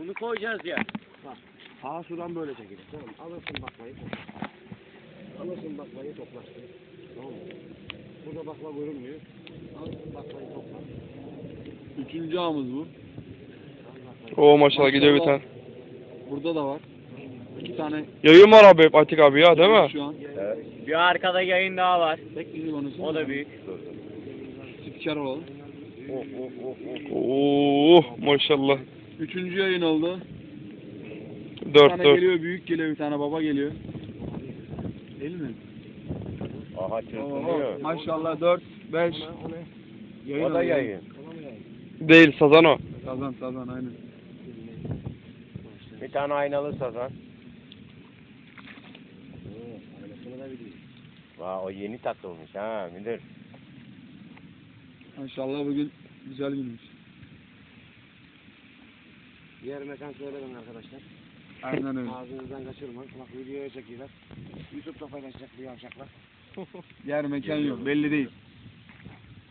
Bunu koyacağız ya. Sağa sudan böyle çekilir. Tamam? Alırsın baklayı. Alırsın baklayı toplarsın. Tamam mı? Burada bakla görünmüyor. Alırsın baklayı topla. Üçüncü ağımız bu. Oo maşallah gidiyor bir tane. Burada da var. İki tane Yayın var abi Atik abi ya değil mi? şu an. Bir arkada yayın daha var. Bizim konusu. O da büyük. Spiker olalım. Oo maşallah. Üçüncü yayın oldu. Bir 4 tane 4. geliyor büyük geliyor bir tane baba geliyor. Değil mi? Aha çırpınıyor. maşallah 4 5 yayın O da oluyor. yayın. Değil sazan o. Sazan sazan aynen. Bir tane aynalı sazan. Vay o yeni takılmış ha müdür. Maşallah bugün güzel günmüş. Diğer mekan söyledim arkadaşlar. Aynen öyle. Ağzınızdan kaçırmayın. Bak videoya çekiyorlar. YouTube'da paylaşacak bu yavşaklar. Yer mekan yok belli değil.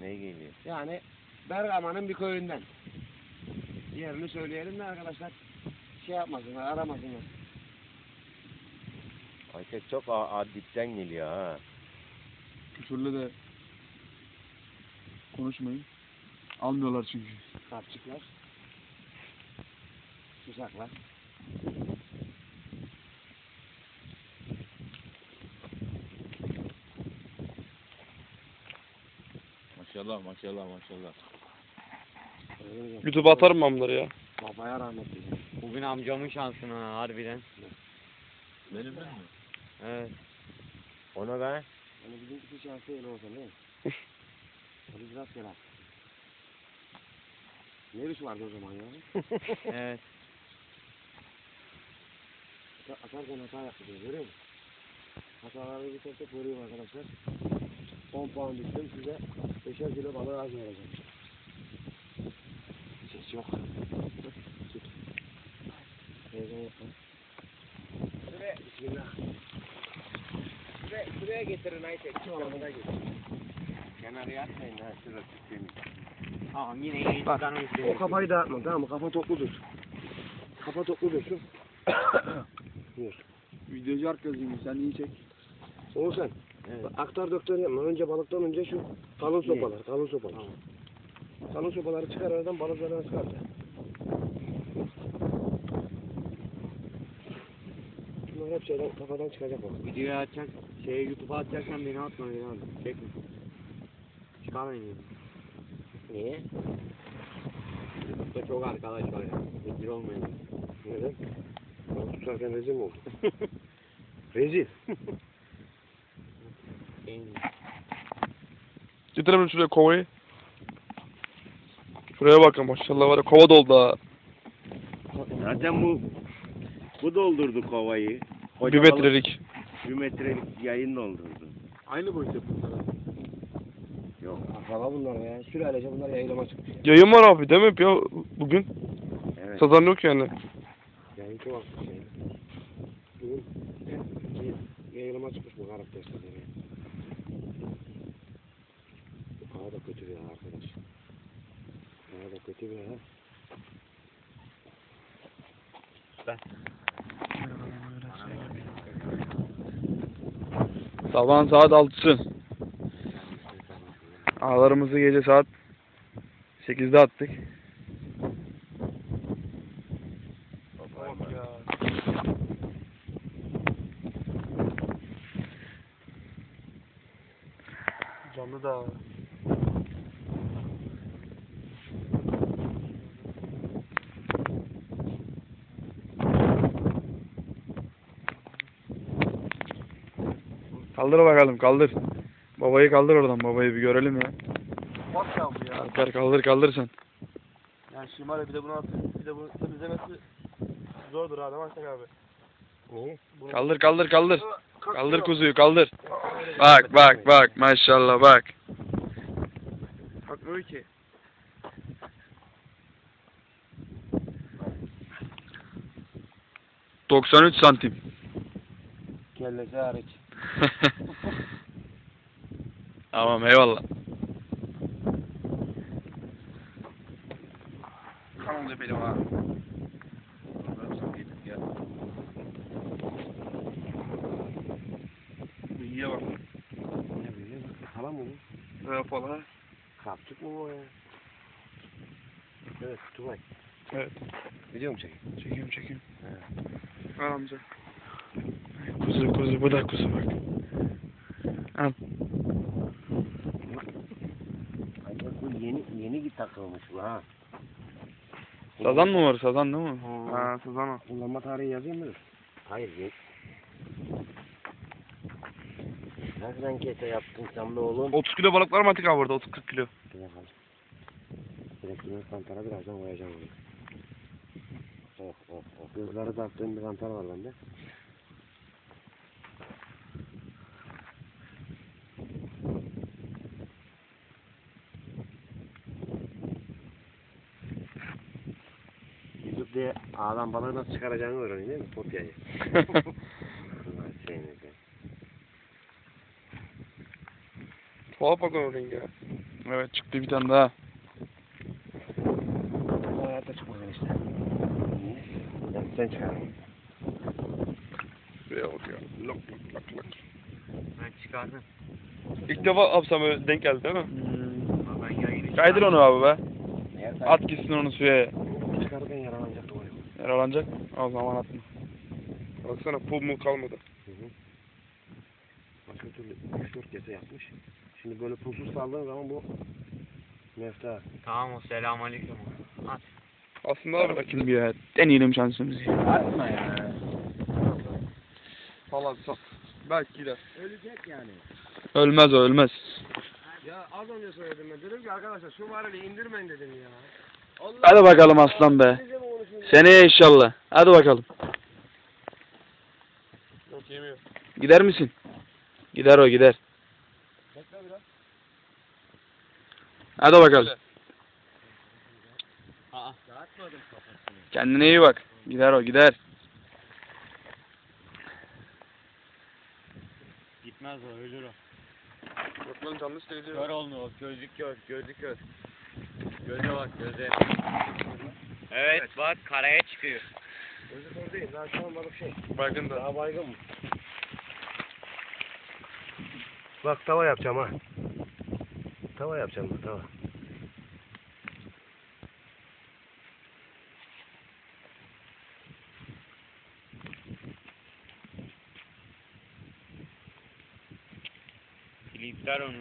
Ne geliyor? Yani Bergama'nın bir köyünden. Yerini söyleyelim de arkadaşlar şey yapmasınlar, aramasınlar. Aytek çok a, a dipten geliyor ha. Küfürlü de konuşmayın. Almıyorlar çünkü. Kapçıklar. Susaklar. Maşallah maşallah maşallah. YouTube'a atarım ben bunları ya. Babaya rahmet diyeceğim. Bugün amcamın şansına harbiden. Benim mi? Evet. Ona ben Hani bizimkisi şansı öyle olsa ne? Polis rastgele attı. Ne iş vardı o zaman ya? Evet. Ata- Atarken hata yaptı diyor, görüyor musun? Hataları bir tek tek görüyor arkadaşlar. 10 puan düştüm size 5'er kilo balığı az vereceğim. Ses yok. Heyecan yapma. Bismillah. Şuraya, şuraya getirin Aytek. Şu anda getirin. Kenara yatmayın ha şurası temiz. Tamam yine iyi Bak, O kafayı dağıtma tamam mı? Kafa toplu dur. Kafa toplu dursun. Buyur. Videocu arkadaşıyım sen iyi çek. Oğuzhan. Evet. Aktar döktör yapma. Önce balıktan önce şu kalın sopalar. Kalın sopalar. Kalın sopaları çıkar aradan balıklarını çıkar. Bunlar hep şeyden kafadan çıkacak bak. Videoyu açacak, şey YouTube'a atacaksan beni atma beni abi. Çekme. Çıkar beni. Niye? YouTube'da çok arkadaş var ya. Rezil olmayın. Neden? Balık tutarken rezil mi oldu? rezil. Getirelim şuraya kovayı. Şuraya bakın maşallah var ya kova doldu ha. Zaten bu bu doldurdu kovayı. Bir Koca balık metrelik. Bir metrelik yayın doldurdu. Aynı boyutta bunlar. Yok. Akraba bunlar ya. Sülalece bunlar yayılama çıkmış. Yayın var abi değil mi ya bugün? Evet. Sazan yok yani. Çok artmış yani. Bugün hep yayılıma çıkmış bu karakter sözleri. Bu hava da kötü bir hava arkadaş. Hava da kötü bir hava. Sabahın saat 6'sı. Ağlarımızı gece saat 8'de attık. Canlı da. Kaldır bakalım kaldır. Babayı kaldır oradan babayı bir görelim ya. Bak ya bu ya. Kalkar kaldır kaldır sen. Yani şımar bir de bunu atın. Bir de bunu temizlemesi zordur ha değil mi Aşak abi? Niye? Kaldır kaldır kaldır. Kaldır kuzuyu kaldır. Bak bak bak maşallah bak. Kalkmıyor ki. ...93 santim. Kellesi hariç. tamam eyvallah. Kanalda benim ha. balığı. Kaptık mı o ya? Evet Tugay. Evet. Biliyor musun çekeyim? Çekiyorum çekiyorum. Al amca. Kuzu kuzu bu da kuzu bak. Al. Ay bak bu yeni yeni bir takılmış bu ha. Sazan mı var sazan değil mi? Ha. Ha sazan o. Kullanma tarihi yazıyor mudur? Hayır yeni. Nereden kese yaptın sen be oğlum? 30 kilo balık var mı Atik abi burada 30-40 kilo. Bir dakika. Direkt bunu kantara birazdan koyacağım onu. Oh oh oh. Gözleri taktığım bir kantar var bende. Diye ağdan balığı nasıl çıkaracağını öğreniyor değil mi? Kopyayı. Ulan seni de. Onun rengi ya. Evet çıktı bir tane daha. Hayatta çıkmadın işte. Ben sen çıkardın. Şuraya bak ya. Lok lok lok lok. Ben çıkardım. İlk defa absam böyle denk geldi değil mi? Ama ben yayını Kaydır onu abi be. Sen At gitsin onu suya. çıkarırken yaralanacak yok. Yaralanacak. O zaman atma. Baksana pul mu kalmadı. Başka türlü 3-4 kese yapmış. Şimdi böyle pulsuz saldığın zaman bu mefta. Tamam o selamünaleyküm. At. Aslında abi bakayım bir ya. Deneyelim şansımızı. Atma ya. Falan sat. Belki gider. Ölecek yani. Ölmez o ölmez. Ya az önce söyledim ben. Dedim ki arkadaşlar şu varili indirmeyin dedim ya. Allah Hadi bakalım aslan be. Seneye inşallah. Hadi bakalım. Yok yemiyor. Gider misin? Gider o gider. Bekle biraz. Hadi bakalım. Aa. Kendine iyi bak. Gider o gider. Gitmez o ölür o. Yok lan canlı seyrediyor. Kör oldu o. Gözlük kör. Gözlük kör. Göze bak göze. Evet bak karaya çıkıyor. Özür dilerim değil. Daha şu an balık şey. Baygın da. Daha baygın mı? Bak tava yapacağım ha. Tava yapacağım bak tava. Filipler onu.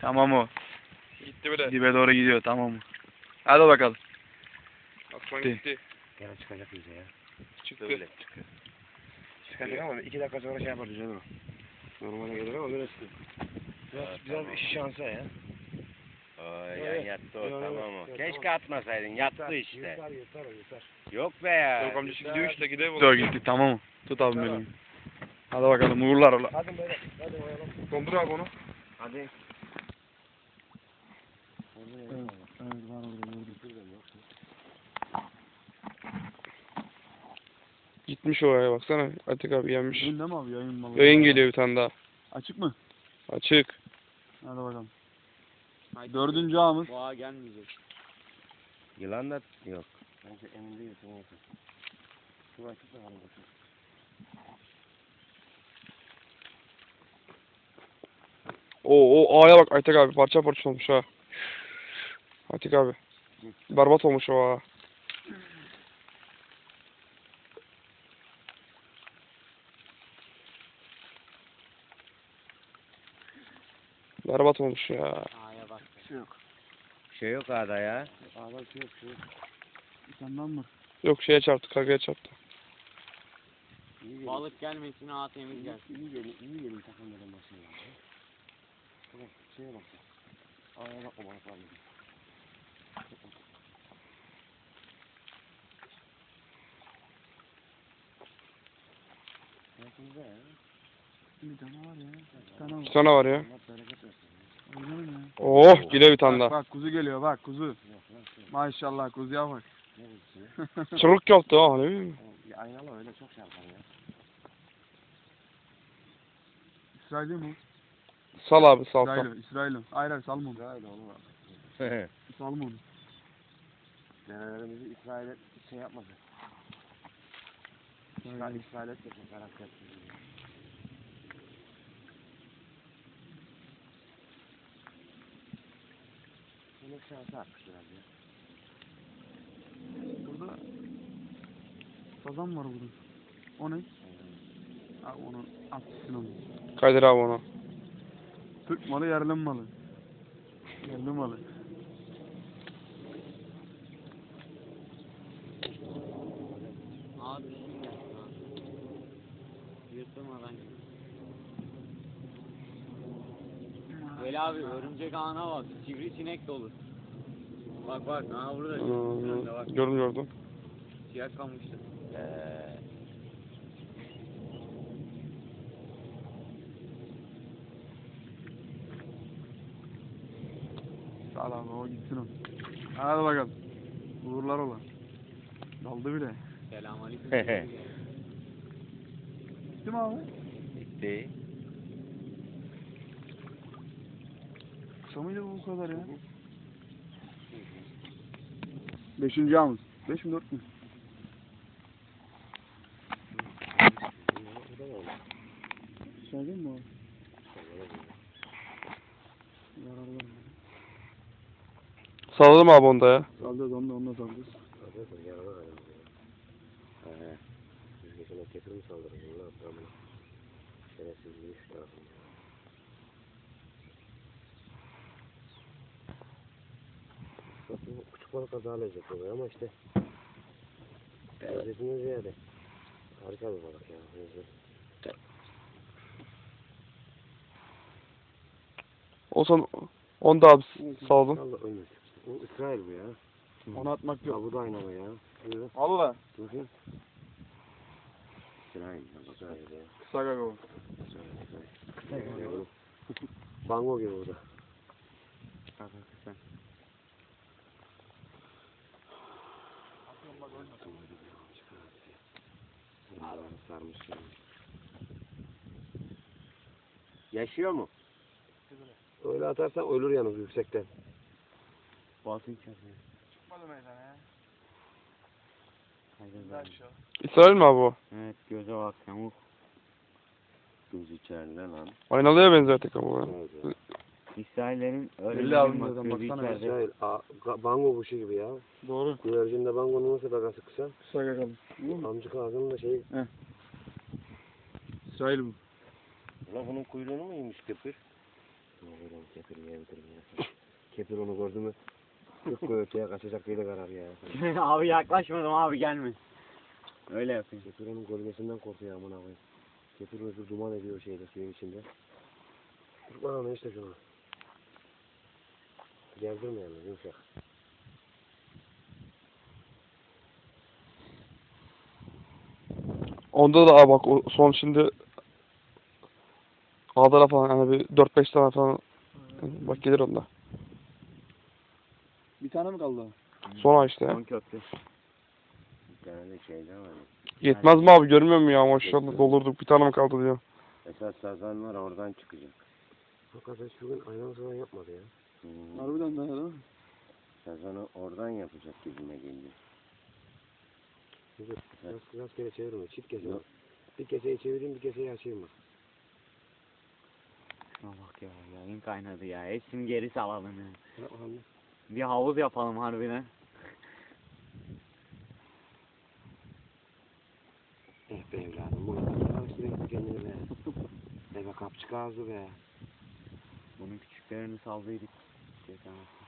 Tamam o. Gitti bile. Dibe doğru gidiyor tamam mı? Hadi bakalım. Aslan Gitti. gitti. Gene çıkacak bize ya. Çıktı. Çıkacak ama iki dakika sonra şey yapar düzelir o. Normale gelir ama böyle sıkı. Biraz, biraz işi şansa ya. Oo, Evet. yan yattı o Yo, yo, tamam o. yo, Keşke tamam. atmasaydın yattı Yeter, işte. Yeter yeter yeter. Yok be ya. Yok amcası gidiyor işte gidelim. O gitti tamam mı? Tut abi benim. Hadi bakalım uğurlar ola. Hadi böyle. Hadi oyalan. Dondur abi onu. Hadi. Gitmiş oraya baksana. Atik abi gelmiş. değil mi abi yayın malı? Yayın geliyor bir tane daha. Açık mı? Açık. Hadi bakalım. Dördüncü ağımız. Boğa gelmeyecek. Yılan da yok. Bence emin olsun. Şu açık da var. Oo o ağaya bak Aytek abi parça parça olmuş ha. Atik abi. Berbat olmuş o ağa. Berbat olmuş ya. Aya bak. Bir şey yok ağda ya. Ağlar şey yok şey yok. Senden mi? Yok şeye çarptı, kagaya çarptı. İyi. Balık gelmesin ağa temiz gelsin. İyi gelin. iyi gelin takımların başına. Bak şeye bak. Ağaya bak o balıklar gibi. Hayatımızda ya. Bir tane var ya. Bir tane var. Bir tane var ya. Allah bereket versin. Oh geliyor bir tane Bak daha. bak kuzu geliyor bak kuzu. Maşallah kuzuya bak. Çırık yaptı ha ne bileyim. Aynalı öyle çok şey yapar ya. İsrail'i mi? Sal abi sal sal. İsrail'i. İsrail'i. Hayır hayır salma onu. İsrail oğlum abi. Salma onu. Denelerimizi İsrail'e şey yapmadı. İsrail, İsrail etmesin karakter. aşağısı atmışlar ya. Burada sazan var burada. O ne? Abi onu atsın onu. Kaydır abi onu. Türk malı yerli malı. Yerli malı. Abi Yırtılmadan. Böyle abi örümcek ağına bak. Sivrisinek dolu. Bak bak. Aha burada. Şurada bak. Hmm, gördüm gördüm. Siyah kalmıştı. Eee. Sağ ol abi o gitsin o. Hadi bakalım. Uğurlar ola. Daldı bile. Selamünaleyküm. Gitti mi abi? Bitti. Kısa mıydı bu kadar ya? Beşinci ağımız. Beş mi dört mü? Söyleyeyim mi abi? Yararlı. Salladım abi onda ya. Saldırız onu da onu da saldırız. Arkadaşlar yarama herhalde ya. He. Biz geçen o kefir mi saldırır bunlar? Tamam. Şerefsizliği şu tarafında. Bak bu balık daha lezzetli oluyor ama işte lezzetinden ziyade harika bir balık ya. Lezzet. Olsan onu da abi saldım. Allah ölmüş. Bu İsrail bu ya. Onu atmak Ya yok. bu da aynı bu ya. Buyurun. Allah. Bakın. İsrail. İsrail ya. Kısa gaga o. Bango gibi bu da. Allah'ım sarmış ya. Yaşıyor mu? Öyle atarsan ölür yalnız yüksekten. Basın köpeği. Çıkmadı meydana ya. Haydi İsrail mi abi o? Evet göze bak yamuk. Göz içeride lan. Aynalıya benziyor tek ama. Evet ya. İsraillerin öyle Belli bir abi bak, zaten, gözü baksana. içeride. İsrail, a, ga- bango kuşu gibi ya. Doğru. Güvercinde bangonun nasıl gagası kısa. Kısa mu? Amcık ağzının da şey. İsrail bu. Ulan bunun kuyruğunu mu yemiş kepir? Ne oğlum kepir yiyebilirim ya. kepir onu gördü mü? Tıpkı öteye kaçacak yeri karar ya. abi yaklaşmadım abi gelme. Öyle yapayım. Kepir onun gölgesinden korkuyor amına koyayım. Kepir özür duman ediyor şeyde suyun içinde. Dur bana ne işte şunu. Gerdirme yani yumuşak. Onda da abi bak o son şimdi Ağdara falan yani bir 4-5 tane falan bak gelir onda. Bir tane mi kaldı? Son ay işte ya. Bir tane de şeyden var. Yetmez mi abi görmüyor musun ya maşallah doldurduk bir tane mi kaldı diyor. Esas sazan var oradan çıkacak. Hakikaten şu gün aynen falan yapmadı ya. Hmm. Harbiden de değil mi? Sazanı oradan yapacak gibime geliyor. Dur, rast, rastgele çevirme, çift kese. Yok. Bir keseyi çevireyim, bir keseyi açayım bak. Şuna bak ya yayın kaynadı ya. Hepsini geri salalım ya. Bir havuz yapalım harbiden. Eh be evladım, bu kadar karıştırıyorsun kendini be. Ebe kapçık ağzı be. Bunun küçüklerini saldıydık. Geçen hafta.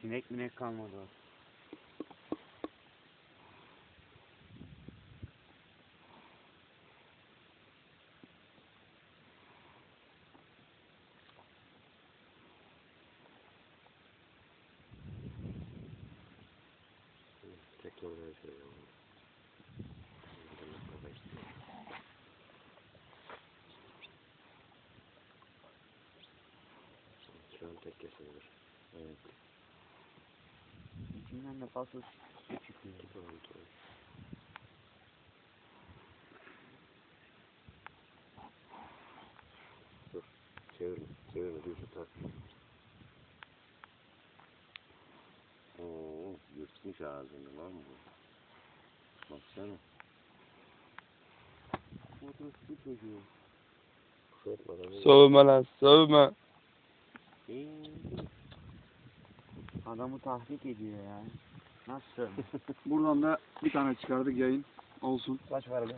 Sinek minek kalmadı. bak. Tekrar oraya şöyle yapalım. Buradan bak işte. Şu an tek kesilir. Evet. İçinden de fazla çıkıyor. Tamam, tamam. Dur. Çevirme. Çevirme. Dur tut. Oo, yırtmış ağzını lan bu. Baksana. Fotoğrafı çocuğu. Sövme lan sövme. Adamı tahrik ediyor ya. Nasıl? Buradan da bir tane çıkardık yayın. Olsun. Kaç var be?